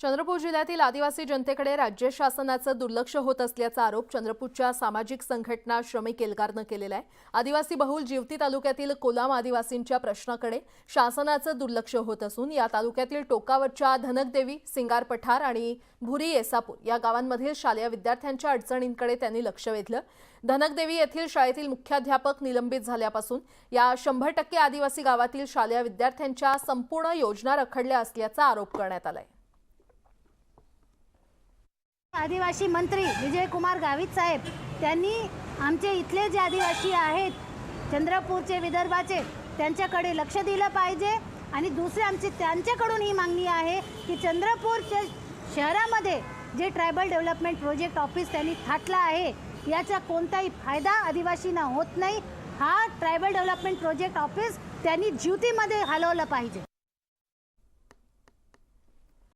चंद्रपूर जिल्ह्यातील आदिवासी जनतेकडे राज्य शासनाचं दुर्लक्ष होत असल्याचा आरोप चंद्रपूरच्या सामाजिक संघटना श्रमिक एल्गारनं केलेला आहे. आदिवासी बहुल जिवती तालुक्यातील कोलाम आदिवासींच्या प्रश्नाकडे शासनाचं दुर्लक्ष होत असून या तालुक्यातील टोकावरच्या धनकदेवी सिंगार पठार आणि भुरी येसापूर या गावांमधील शालेय विद्यार्थ्यांच्या अडचणींकडे त्यांनी लक्ष वेधलं. धनकदेवी येथील शाळेतील मुख्याध्यापक निलंबित झाल्यापासून या शंभर टक्के आदिवासी गावातील शालेय विद्यार्थ्यांच्या संपूर्ण योजना रखडल्या असल्याचा आरोप करण्यात आलाय. आदिवासी मंत्री विजयकुमार गावित साहेब त्यांनी आमचे इथले जे आदिवासी आहेत चंद्रपूरचे विदर्भाचे त्यांच्याकडे लक्ष दिलं पाहिजे आणि दुसरे आमची त्यांच्याकडून ही मागणी आहे की चंद्रपूरच्या शहरामध्ये जे ट्रायबल डेव्हलपमेंट प्रोजेक्ट ऑफिस त्यांनी थाटलं आहे याचा कोणताही फायदा आदिवासींना होत नाही. हा ट्रायबल डेव्हलपमेंट प्रोजेक्ट ऑफिस त्यांनी ज्युतीमध्ये हलवलं पाहिजे.